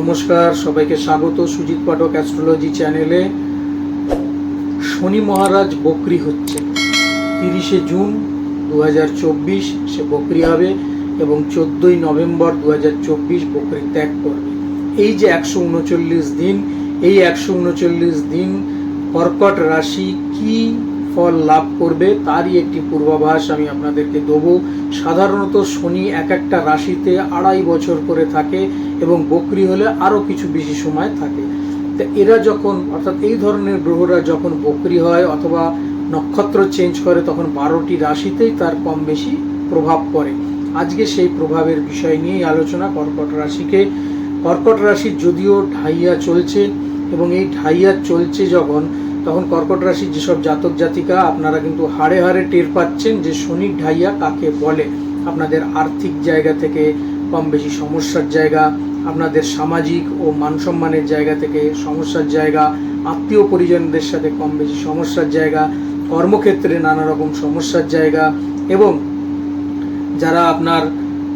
নমস্কার, সবাইকে স্বাগত সুজিত পাঠক অ্যাস্ট্রোলজি চ্যানেলে। শনি মহারাজ বকরি হচ্ছে। তিরিশে জুন দু হাজার চব্বিশ সে বকরি হবে এবং চোদ্দোই নভেম্বর দু হাজার চব্বিশ বকরি ত্যাগ করবে। এই যে একশো উনচল্লিশ দিন, এই একশো উনচল্লিশ দিন কর্কট রাশি কি ফল লাভ করবে, তারই একটি পূর্বাভাস আমি আপনাদেরকে দেবো। সাধারণত শনি এক একটা রাশিতে আড়াই বছর করে থাকে এবং বকরি হলে আরও কিছু বেশি সময় থাকে। তো এরা যখন, অর্থাৎ এই ধরনের গ্রহরা যখন বকরি হয় অথবা নক্ষত্র চেঞ্জ করে, তখন বারোটি রাশিতেই তার কম বেশি প্রভাব পড়ে। আজকে সেই প্রভাবের বিষয় নিয়েই আলোচনা কর্কট রাশিকে। কর্কট রাশির যদিও ঢাইয়া চলছে এবং এই ঢাইয়া চলছে যখন তখন কর্কট রাশির যেসব জাতক জাতিকা, আপনারা কিন্তু হাড়ে হাড়ে টের পাচ্ছেন যে শনির ঢাইয়া কাকে বলে। আপনাদের আর্থিক জায়গা থেকে কম বেশি সমস্যার জায়গা, আপনাদের সামাজিক ও মানসম্মানের জায়গা থেকে সমস্যার জায়গা, আত্মীয় পরিজনদের সাথে কম বেশি সমস্যার জায়গা, কর্মক্ষেত্রে নানা রকম সমস্যার জায়গা এবং যারা আপনার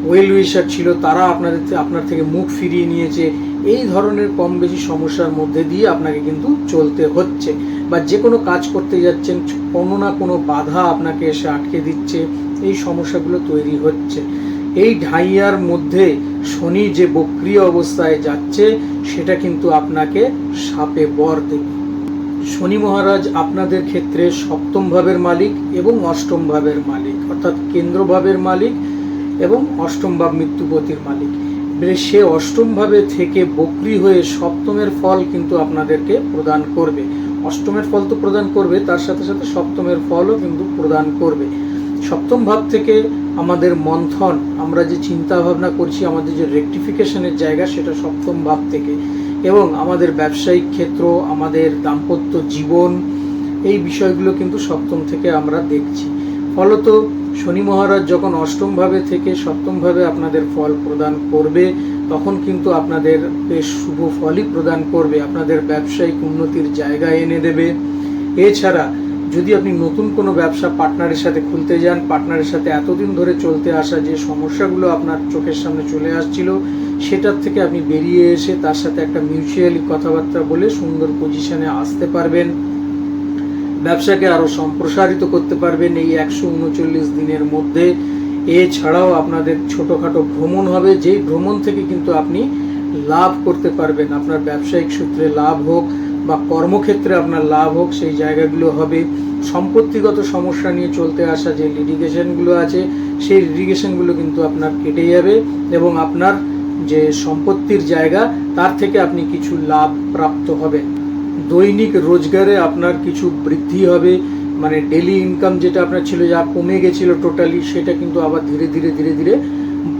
ওয়েল উইশার ছিল, তারা আপনাদের আপনার থেকে মুখ ফিরিয়ে নিয়েছে। এই ধরনের কম বেশি সমস্যার মধ্যে দিয়ে আপনাকে কিন্তু চলতে হচ্ছে বা যে কোনো কাজ করতে যাচ্ছেন, কোনো না কোনো বাধা আপনাকে এসে আটকে দিচ্ছে, এই সমস্যাগুলো তৈরি হচ্ছে। এই ঢাইয়ার মধ্যে শনি যে বক্রিয় অবস্থায় যাচ্ছে, সেটা কিন্তু আপনাকে সাপে বর দেবে। শনি মহারাজ আপনাদের ক্ষেত্রে সপ্তম ভাবের মালিক এবং অষ্টম ভাবের মালিক, অর্থাৎ কেন্দ্র ভাবের মালিক এবং অষ্টম ভাব মৃত্যুপতির মালিক। এবারে সে অষ্টম ভাবে থেকে বকরি হয়ে সপ্তমের ফল কিন্তু আপনাদেরকে প্রদান করবে। অষ্টমের ফল তো প্রদান করবে, তার সাথে সাথে সপ্তমের ফলও কিন্তু প্রদান করবে। সপ্তম ভাব থেকে আমাদের মন্থন, আমরা যে চিন্তা ভাবনা করছি, আমাদের যে রেকটিফিকেশনের জায়গা সেটা সপ্তম ভাব থেকে। এবং আমাদের ব্যবসায়িক ক্ষেত্র, আমাদের দাম্পত্য জীবন, এই বিষয়গুলো কিন্তু সপ্তম থেকে আমরা দেখছি। ফলত, শনি মহারাজ যখন অষ্টম ভাবে থেকে সপ্তম ভাবে আপনাদের ফল প্রদান করবে, তখন কিন্তু আপনাদের বেশ শুভ ফলই প্রদান করবে, আপনাদের ব্যবসায়িক উন্নতির জায়গা এনে দেবে। এছাড়া, যদি আপনি নতুন কোনো ব্যবসা পার্টনারের সাথে খুলতে যান, পার্টনারের সাথে এতদিন ধরে চলতে আসা যে সমস্যাগুলো আপনার চোখের সামনে চলে আসছিল, সেটার থেকে আপনি বেরিয়ে এসে তার সাথে একটা মিউচুয়ালি কথাবার্তা বলে সুন্দর পজিশনে আসতে পারবেন। ব্যবসাকে আরও সম্প্রসারিত করতে পারবেন এই একশো উনচল্লিশ দিনের মধ্যে। এছাড়াও আপনাদের ছোটোখাটো ভ্রমণ হবে, যেই ভ্রমণ থেকে কিন্তু আপনি লাভ করতে পারবেন। আপনার ব্যবসায়িক সূত্রে লাভ হোক বা কর্মক্ষেত্রে আপনার লাভ হোক, সেই জায়গাগুলো হবে। সম্পত্তিগত সমস্যা নিয়ে চলতে আসা যে লিটিগেশনগুলো আছে, সেই লিটিগেশনগুলো কিন্তু আপনার কেটে যাবে এবং আপনার যে সম্পত্তির জায়গা, তার থেকে আপনি কিছু লাভ প্রাপ্ত হবেন। দৈনিক রোজগারে আপনার কিছু বৃদ্ধি হবে মানে ডেলি ইনকাম যেটা আপনার ছিল যা কমে গেছিল টোটালি সেটা কিন্তু আবার ধীরে ধীরে ধীরে ধীরে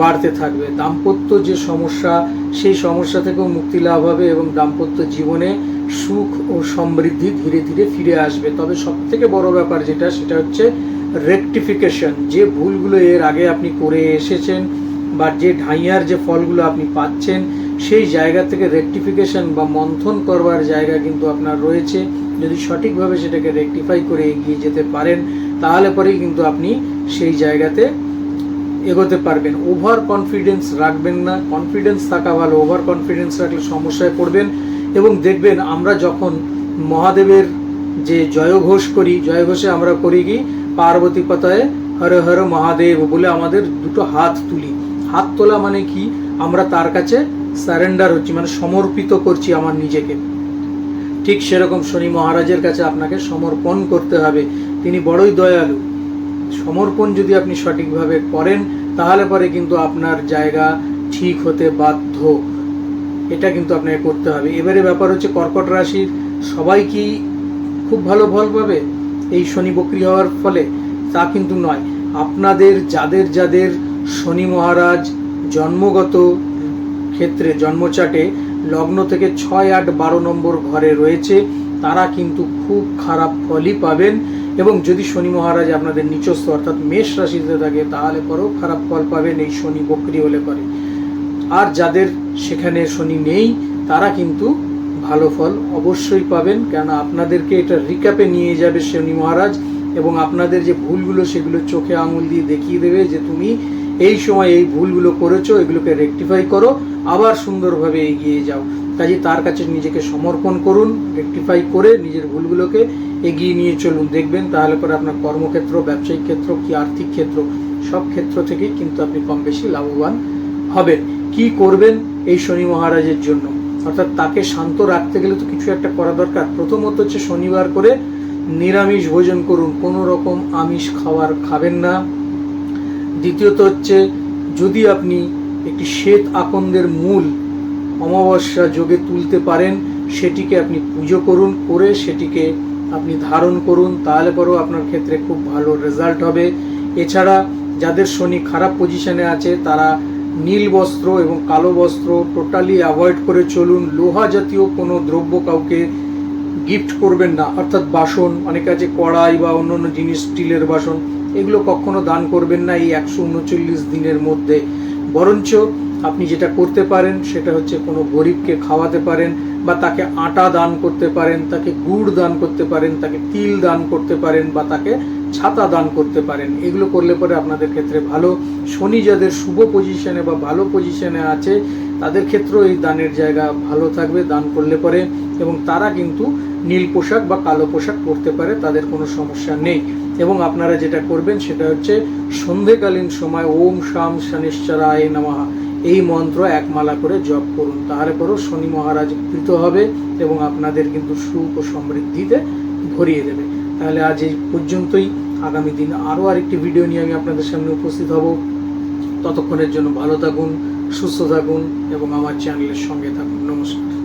বাড়তে থাকবে। দাম্পত্য যে সমস্যা, সেই সমস্যা থেকেও মুক্তি লাভ হবে এবং দাম্পত্য জীবনে সুখ ও সমৃদ্ধি ধীরে ধীরে ফিরে আসবে। তবে সব থেকে বড় ব্যাপার যেটা, সেটা হচ্ছে রেকটিফিকেশন যে ভুলগুলো এর আগে আপনি করে এসেছেন বা যে ঢাইয়ার যে ফলগুলো আপনি পাচ্ছেন সেই জায়গা থেকে রেকটিফিকেশন বা মন্থন করবার জায়গা কিন্তু আপনার রয়েছে। যদি সঠিকভাবে সেটাকে রেকটিফাই করে এগিয়ে যেতে পারেন, তাহলে পরেই কিন্তু আপনি সেই জায়গাতে এগোতে পারবেন। ওভার কনফিডেন্স রাখবেন না। কনফিডেন্স থাকা ভালো। ওভার কনফিডেন্স রাখলে সমস্যায় পড়বেন এবং দেখবেন আমরা যখন মহাদেবের যে জয়ঘোষ করি, জয়ঘোষে আমরা করি কি? পার্বতী পাতায় হর হর মহাদেব বলে আমাদের দুটো হাত তুলি। হাত তোলা মানে কি? আমরা তার কাছে সারেন্ডার হচ্ছি মানে সমর্পিত করছি আমার নিজেকে। ঠিক সেরকম শনি মহারাজের কাছে আপনাকে সমর্পণ করতে হবে। তিনি বড়ই দয়ালু। সমর্পণ যদি আপনি সঠিকভাবে করেন, তাহলে পরে কিন্তু আপনার জায়গা ঠিক হতে বাধ্য। এটা কিন্তু আপনাকে করতে হবে। এবারে ব্যাপার হচ্ছে, কর্কট রাশির সবাই কি খুব ভালো ফল পাবে? এই শনি বক্রি হওয়ার ফলে তা কিন্তু নয়। আপনাদের, যাদের যাদের শনি মহারাজ জন্মগত ক্ষেত্রে জন্মচাটে লগ্ন থেকে ছয় আট বারো নম্বর ঘরে রয়েছে, তারা কিন্তু খুব খারাপ ফলই পাবেন। এবং যদি শনি মহারাজ আপনাদের নিচস্থ অর্থাৎ মেষ রাশিতে থাকে, তাহলে পরেও খারাপ ফল পাবেন এই শনি বক্রি হলে পরে আর যাদের সেখানে শনি নেই, তারা কিন্তু ভালো ফল অবশ্যই পাবেন। কেন আপনাদেরকে এটা রিক্যাপে নিয়ে যাবে শনি মহারাজ এবং আপনাদের যে ভুলগুলো, সেগুলো চোখে আঙুল দিয়ে দেখিয়ে দেবে যে তুমি এই সময় এই ভুলগুলো করেছ, এগুলোকে রেকটিফাই করো, আবার সুন্দরভাবে এগিয়ে যাও। কাজে তার কাছে নিজেকে সমর্পণ করুন রেকটিফাই করে নিজের ভুলগুলোকে এগিয়ে নিয়ে চলুন। দেখবেন তাহলে পরে আপনার কর্মক্ষেত্র, ব্যবসায়িক ক্ষেত্র কি আর্থিক ক্ষেত্র, সব ক্ষেত্র থেকেই কিন্তু আপনি কম বেশি লাভবান হবেন। কি করবেন এই শনি মহারাজের জন্য? অর্থাৎ তাকে শান্ত রাখতে গেলে তো কিছু একটা করা দরকার। প্রথমত হচ্ছে শনিবার করে নিরামিষ ভোজন করুন। কোনো রকম আমিষ খাবার খাবেন না। দ্বিতীয়ত হচ্ছে, যদি আপনি একটি শ্বেত আকন্দের মূল অমাবস্যা যোগে তুলতে পারেন, সেটিকে আপনি পুজো করুন, করে সেটিকে আপনি ধারণ করুন, তাহলে পরেও আপনার ক্ষেত্রে খুব ভালো রেজাল্ট হবে। এছাড়া যাদের শনি খারাপ পজিশনে আছে, তারা নীল বস্ত্র এবং কালো বস্ত্র টোটালি অ্যাভয়েড করে চলুন। লোহা জাতীয় কোনো দ্রব্য কাউকে গিফট করবেন না। অর্থাৎ বাসন, অনেক আছে কড়াই বা অন্য অন্য জিনিস, স্টিলের বাসন, এগুলো কখনো দান করবেন না এই একশো উনচল্লিশ দিনের মধ্যে। বরঞ্চ আপনি যেটা করতে পারেন, সেটা হচ্ছে কোনো গরিবকে খাওয়াতে পারেন বা তাকে আটা দান করতে পারেন, তাকে গুড় দান করতে পারেন, তাকে তিল দান করতে পারেন বা তাকে ছাতা দান করতে পারেন। এগুলো করলে পরে আপনাদের ক্ষেত্রে ভালো। শনি যাদের শুভ পজিশনে বা ভালো পজিশনে আছে, তাদের ক্ষেত্রেও এই দানের জায়গা ভালো থাকবে, দান করলে পরে। এবং তারা কিন্তু নীল পোশাক বা কালো পোশাক পরতে পারে, তাদের কোনো সমস্যা নেই। এবং আপনারা যেটা করবেন সেটা হচ্ছে, সন্ধেকালীন সময় ওম শাম শনিশ্চরায় নমঃ। এই মন্ত্র এক মালা করে জপ করুন। তাহলে পরেও শনি মহারাজ কৃত হবে এবং আপনাদের কিন্তু সুখ ও সমৃদ্ধিতে ভরিয়ে দেবে। তাহলে আজ এই পর্যন্তই। আগামী দিন আরও আরেকটি ভিডিও নিয়ে আমি আপনাদের সামনে উপস্থিত হব। ততক্ষণের জন্য ভালো থাকুন, সুস্থ থাকুন এবং আমার চ্যানেলের সঙ্গে থাকুন। নমস্কার।